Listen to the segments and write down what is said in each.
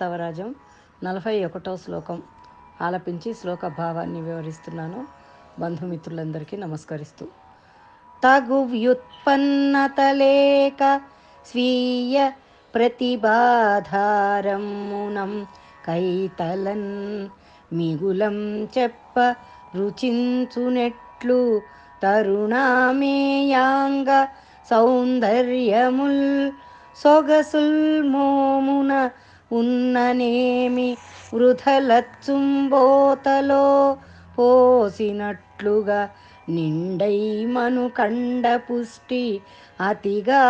శారదా నలభై ఒకటో శ్లోకం ఆలపించి శ్లోక భావాన్ని వివరిస్తున్నాను. బంధుమిత్రులందరికీ నమస్కరిస్తూ. తగు వ్యుత్పన్నతలేక స్వీయ ప్రతిబాధారమునం కైతలన్ మిగులం చెప్ప రుచించునెట్లు తరుణామేయాంగ సౌందర్యముల్ సొగసుల్ మోమున ఉన్ననేమి వృధలచ్చుంబోతలో పోసినట్లుగా నిండై మను కండ పుష్టి అతిగా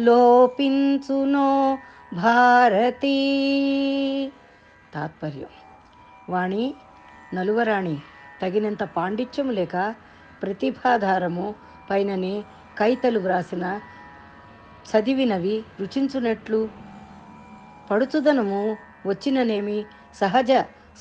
లోపించునో భారతీ. తాత్పర్యం. వాణి నలువరాణి తగినంత పాండిత్యము లేక ప్రతిభాధారము పైననే కైతలు వ్రాసిన చదివినవి రుచించునట్లు పడుచుదనము వచ్చిననేమి సహజ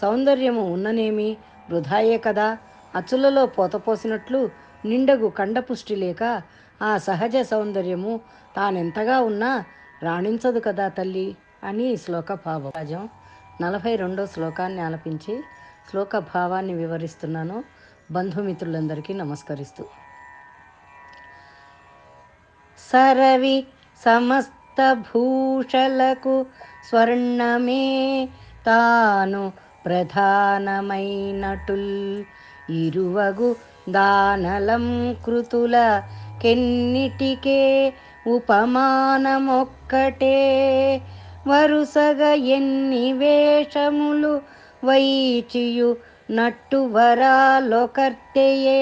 సౌందర్యము ఉన్ననేమి వృధాయే కదా. అచ్చులలో పోతపోసినట్లు నిండగు కండపుష్టి లేక ఆ సహజ సౌందర్యము తానెంతగా ఉన్నా రాణించదు కదా తల్లి అని శ్లోక భావరాజం నలభై రెండో శ్లోకాన్ని ఆలపించి శ్లోక భావాన్ని వివరిస్తున్నాను. బంధుమిత్రులందరికీ నమస్కరిస్తూ. సరవి సమస్త భూషలకు స్వర్ణమే తాను ప్రధానమైనటుల్. ఇరువగు దానలం కృతుల కెన్నిటికే ఉపమానమొక్కటే. వరుసగా ఎన్ని వేషములు వైచియు నట్టు వరాలొకర్తయే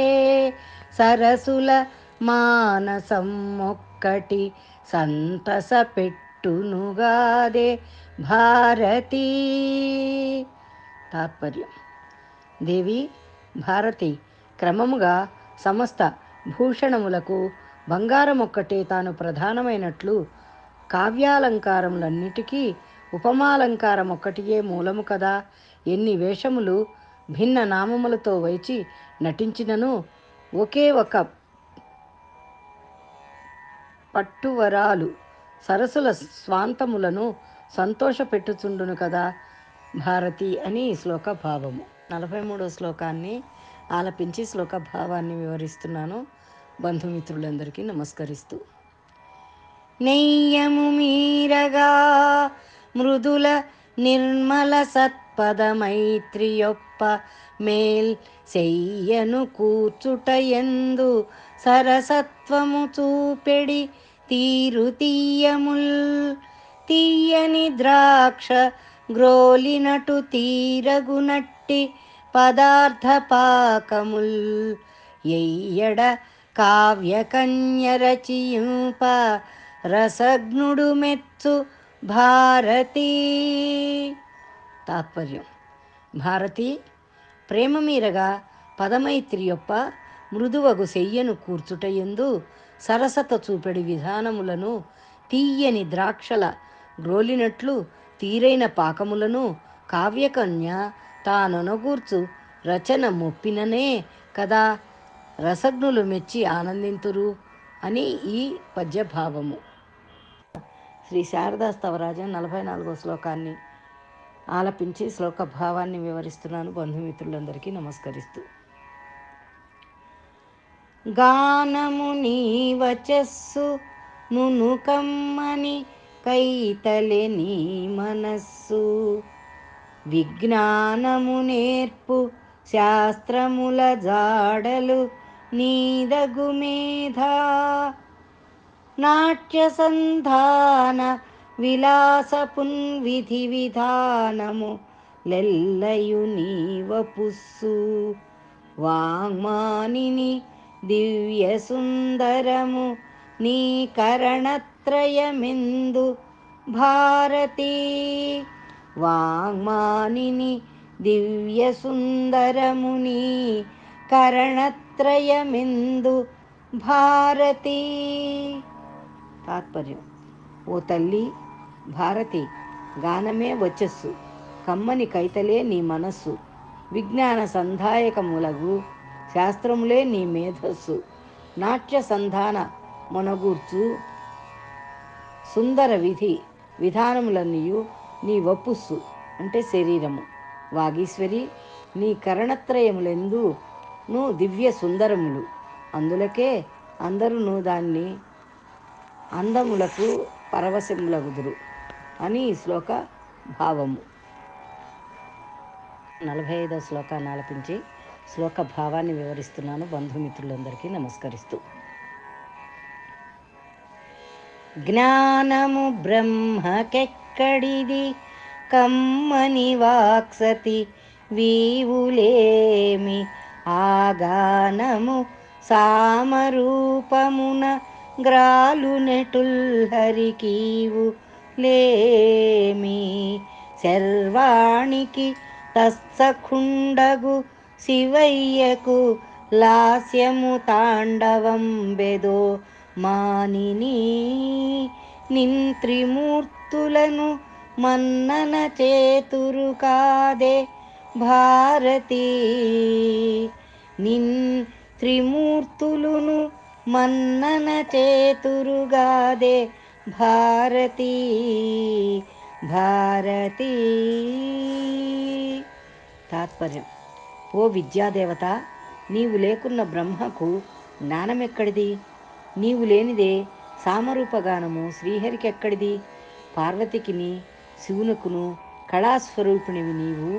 సరసుల మానసం ఒక్కటి సంతస పెట్టునుగాదే భారతీ. తాత్పర్యం. దేవి భారతి క్రమముగా సమస్త భూషణములకు బంగారం ఒక్కటే తాను ప్రధానమైనట్లు కావ్యాలంకారములన్నిటికీ ఉపమాలంకారం ఒక్కటియే మూలము కదా. ఎన్ని వేషములు భిన్న నామములతో వైచి నటించినను ఒకే ఒక పట్టువరాలు. సరసుల స్వాంతములను సంతోషపెట్టుచుండును కదా భారతి అని శ్లోక భావము. నలభై మూడో శ్లోకాన్ని ఆలపించి శ్లోక భావాన్ని వివరిస్తున్నాను. బంధుమిత్రులందరికీ నమస్కరిస్తూ. నెయ్యము మీరగా మృదుల నిర్మల సత్పద మైత్రియొప్ప మేల్ చెయ్యను కూర్చుట ఎందు సరసత్వము చూపెడి తీరు తీయముల్. తీయని ద్రాక్ష గ్రోలినటు తీరగునట్టి పదార్థ పాకముల్. ఎయ్యడ కావ్య రసజ్ఞుడు మెచ్చు భారతీ. తాత్పర్యం. భారతి ప్రేమ మీరగా పదమైత్రి యొక్క మృదువగు శయ్యను కూర్చుటయందు సరసత చూపెడి విధానములను తీయని ద్రాక్షల గ్రోలినట్లు తీరైన పాకములను కావ్యకన్య తానొనగూర్చు రచన మొప్పిననే కదా రసజ్ఞులు మెచ్చి ఆనందింతురు అని ఈ పద్యభావము. శ్రీ శారదా స్తవరాజం నలభై నాలుగో శ్లోకాన్ని ఆలపించి శ్లోక భావాన్ని వివరిస్తున్నాను. బంధుమిత్రులందరికీ నమస్కరిస్తూ గానము నీ వచస్సు నునుకమ్మని కైతలె నీ మనస్సు. విజ్ఞానము నేర్పు శాస్త్రముల జాడలు నీదగు మేధా. నాట్య సంధాన విలాసపున్ విధి విధానము లెల్లయు నీవపుస్సు. వాంగ్మానిని దివ్య సుందరము నీ కరణత్రయమిందు భారతీ వాంగ్మానిని దివ్య కరణత్రయమిందు కరణత్రయమెందు భారతీ తాత్పర్యం ఓ తల్లి భారతి గానమే వచ్చస్సు. కమ్మని కైతలే నీ మనస్సు. విజ్ఞాన సంధాయకములగు శాస్త్రములే నీ మేధస్సు. నాట్య సంధాన మొనగూర్చు. సుందర విధి విధానములన్నీయు నీ వపుస్సు అంటే శరీరము. వాగీశ్వరి నీ కరణత్రయములెందు నువ్వు దివ్య సుందరములు. అందులకే అందరూ దాన్ని అందములకు పరవశములగుదురు అని ఈ శ్లోక భావము. నలభై ఐదో శ్లోకాన్ని ఆలపించి శ్లోక భావాన్ని వివరిస్తున్నాను. బంధుమిత్రులందరికీ నమస్కరిస్తూ. జ్ఞానము బ్రహ్మకెక్కడిది? కమ్మని వాక్సతి వీవులేమి? ఆగానము సామరూపమున గ్రాలు నెటుల్హరికీవు లేమి? శర్వాణికి తస్సఖుండగు శివయ్యకు లాస్యము తాండవం బెదో మానిని నింత్రిమూర్తులను మన్నన చేతురు కాదే భారతి. నిన్ త్రిమూర్తులును మన్నన చేతురుగాదే భారతి. భారతి. తాత్పర్యం. ఓ విద్యాదేవత నీవు లేకున్న బ్రహ్మకు జ్ఞానమెక్కడిది? నీవు లేనిదే సామరూపగానము శ్రీహరికెక్కడిది? పార్వతికిని శివునకును కళాస్వరూపిణివి నీవు.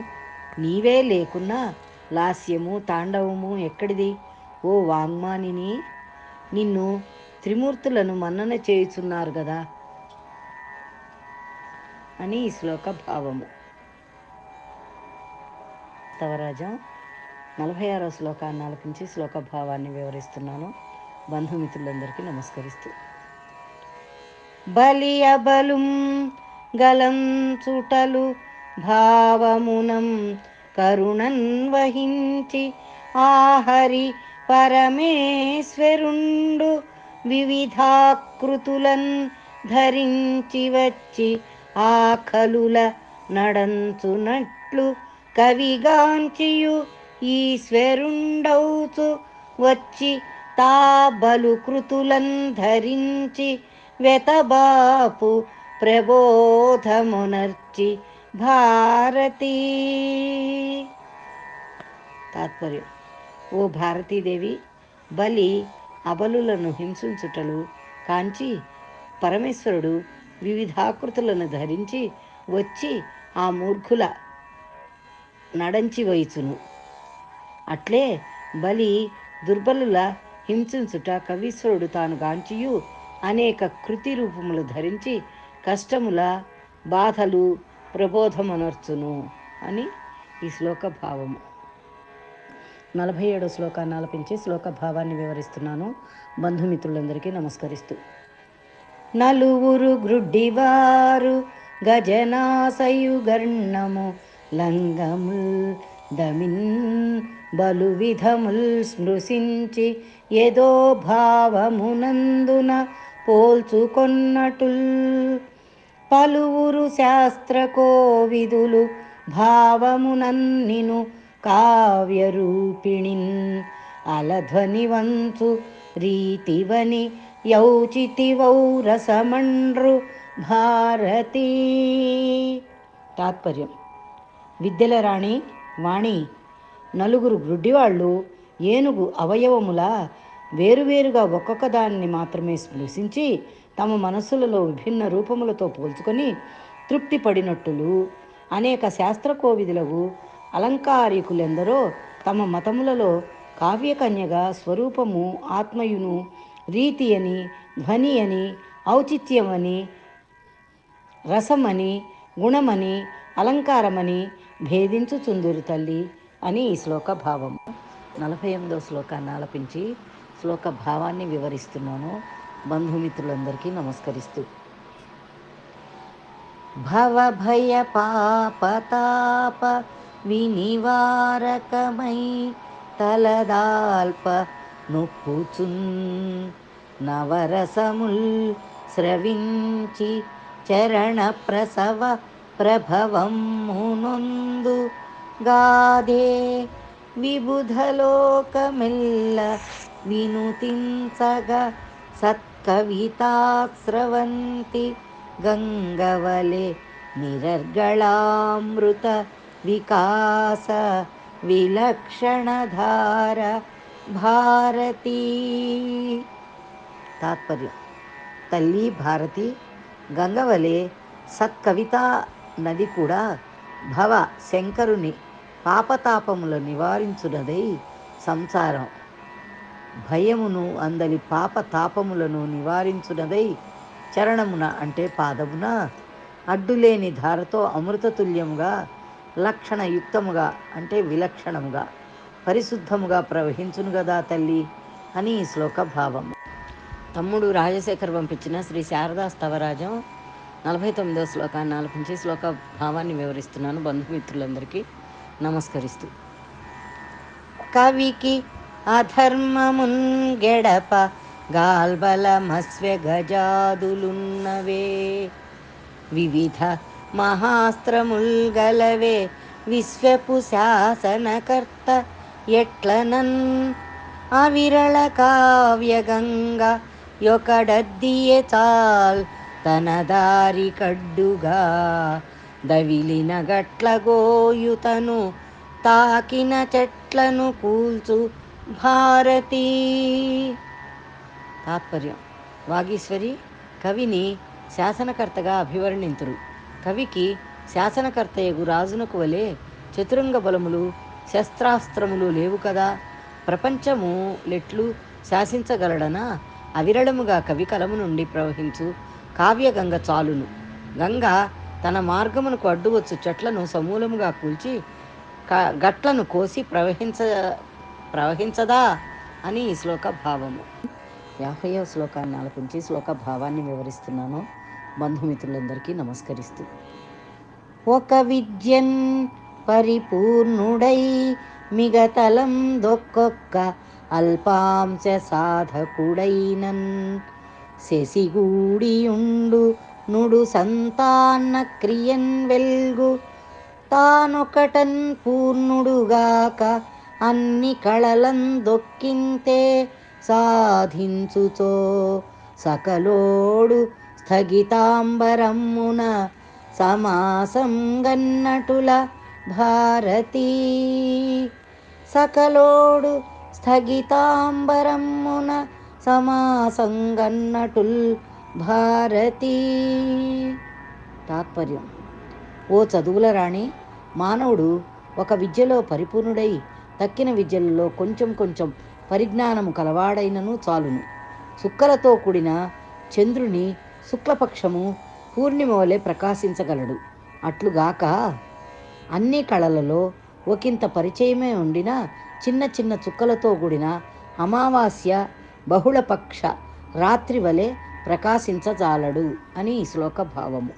నీవే లేకున్నా లాస్యము తాండవము ఎక్కడిది? ఓ వాంగ్మానిని నిన్ను త్రిమూర్తులను మన్నన చేయుచున్నారు కదా అని ఈ శ్లోక భావము. తవరాజా నలభై ఆరో శ్లోకాన్ని ఆలపించి శ్లోక భావాన్ని వివరిస్తున్నాను. బంధుమిత్రులందరికీ నమస్కరిస్తూ. బలి అబలుం గలం చుటలు భావమునం కరుణన్ వహించి ఆహరి పరమేశ్వరుండు వివిధాకృతులన్ ధరించి వచ్చి ఆకలుల నడంచునట్లు కవిగాంచియు ఈశ్వరుండౌచు వచ్చి తా బలుకృతులన్ ధరించి వెతబాపు ప్రబోధమునర్చి భారతీ. తాత్పర్యం. ఓ భారతీదేవి బలి అబలులను హింసించుటలు కాంచి పరమేశ్వరుడు వివిధాకృతులను ధరించి వచ్చి ఆ మూర్ఖుల నడంచి వయచును అట్లే బలి దుర్బలుల హింసించుట కవీశ్వరుడు తాను గాంచియు. అనేక కృతి రూపములు ధరించి కష్టముల బాధలు ప్రబోధమనర్చును అని ఈ శ్లోక భావము. నలభై ఏడో శ్లోకాన్ని ఆలపించి శ్లోక భావాన్ని వివరిస్తున్నాను. బంధుమిత్రులందరికీ నమస్కరిస్తూ. నలువురు గ్రుడ్డివారు గజనాసయుగర్ణము లంగముల్ దమిన్ బలు విధముల్ స్మృశించి ఏదో భావమునందున పోల్చుకొన్నటుల్. పలువురు శాస్త్ర కోవిదులు భావమునన్నిను కావ్యరూపిణిన్. అలధ్వనివంచు రీతివని యౌచితివౌరసమండ్రు భారతీ. తాత్పర్యం. విద్యల రాణి వాణి నలుగురు గ్రుడ్డివాళ్ళు ఏనుగు అవయవముల వేరువేరుగా ఒక్కొక్క దానిని మాత్రమే స్పృశించి తమ మనస్సులలో విభిన్న రూపములతో పోల్చుకొని తృప్తి పడినట్టులు అనేక శాస్త్రకోవిదులకు అలంకారికులెందరో తమ మతములలో కావ్యకన్యగా స్వరూపము ఆత్మయును రీతి అని ధ్వని అని ఔచిత్యమని రసమని గుణమని అలంకారమని భేదించుచుందురు తల్లి. అని ఈ శ్లోక భావం. నలభై ఎనిమిదో శ్లోకాన్ని ఆలపించి శ్లోక భావాన్ని వివరిస్తున్నాను. బంధుమిత్రులందరికీ నమస్కరిస్తూ. భవభయ పాపతాప వినివారకమై తలదాల్ప నొప్పుచున్ నవరసముల్ స్రవించి చరణ ప్రసవ ప్రభవం మునొందు గాధే विबुधलोकमिल्ल विनुतिंसग सत्कवितात् स्रवन्ति गङ्गवले निरर्गलामृतविकास विलक्षणधार भारती। तात्पर्य तल्ली भारती गंगवले सत्कविता नदी ಕೂಡ భవ శంకరుని పాపతాపముల నివారించునదై సంసారం. భయమును అందలి పాపతాపములను నివారించునదై చరణమున అంటే పాదమున అడ్డులేని ధారతో అమృతతుల్యముగా లక్షణయుక్తముగా అంటే విలక్షణముగా పరిశుద్ధముగా ప్రవహించును గదా తల్లి అని ఈ శ్లోక భావం తమ్ముడు రాజశేఖర్ పంపించిన శ్రీ శారదా స్తవరాజం నలభై తొమ్మిదో శ్లోక నాలుగు నుంచి శ్లోక భావాన్ని వివరిస్తున్నాను బంధుమిత్రులందరికీ. నమస్కరిస్తూ. కవికి అధర్మమున్ గెడప గాల్బలమస్వ్య గజాదులున్నవే వివిధ మహాస్త్రముల్ గలవే విశ్వపు శాసనకర్త ఎట్లనన్? అవిరళ కావ్యగంగ యొకడద్దియే చాల్ తన దారి కడ్డుగా దవిలిన గట్ల గోయుతను తాకిన చెట్లను కూల్చు భారతీ. తాత్పర్యం. వాగీశ్వరి కవిని శాసనకర్తగా అభివర్ణింతురు. కవికి శాసనకర్తయగు రాజునకు వలె చతురంగ బలములు శస్త్రాస్త్రములు లేవు కదా. ప్రపంచము లెట్లు శాసించగలడనా? అవిరళముగా కవి కలము నుండి ప్రవహించు కావ్యగంగ చాలును. గంగ తన మార్గమునకు అడ్డువచ్చు చెట్లను సమూలముగా కూల్చి క- గట్లను కోసి ప్రవహించ ప్రవహించదా అని ఈ శ్లోక భావము. యాభైవ శ్లోకాన్ని ఆలపించి శ్లోక భావాన్ని వివరిస్తున్నాను. బంధుమిత్రులందరికీ నమస్కరిస్తూ. ఒక విద్యన్ పరిపూర్ణుడై మిగతలం దొక్కొక్క అల్పాంశ సాధకుడైనన్ శశిగూడియుండు నుడు సంతాన క్రియన్ వెల్గు. తానొకటన్ పూర్ణుడుగాక అన్ని కళలందొక్కింతే సాధించుచో సకలోడు స్థగితాంబరమ్మున సమాసం గన్నటుల భారతీ. సకలోడు స్థగితాంబరమ్మున సమాసంగన్నటుల్ భారతీ. తాత్పర్యం. ఓ చదువుల రాణి మానవుడు ఒక విద్యలో పరిపూర్ణుడై తక్కిన విద్యలలో కొంచెం కొంచెం పరిజ్ఞానము కలవాడైనను చాలును. చుక్కలతో కూడిన చంద్రుని శుక్లపక్షము పూర్ణిమ వలె ప్రకాశించగలడు. అట్లుగాక అన్ని కళలలో ఒకంత పరిచయమే ఉండిన చిన్న చిన్న చుక్కలతో కూడిన అమావాస్య బహుళపక్ష రాత్రి వలె ప్రకాశించజాలడు అని ఈ శ్లోక భావము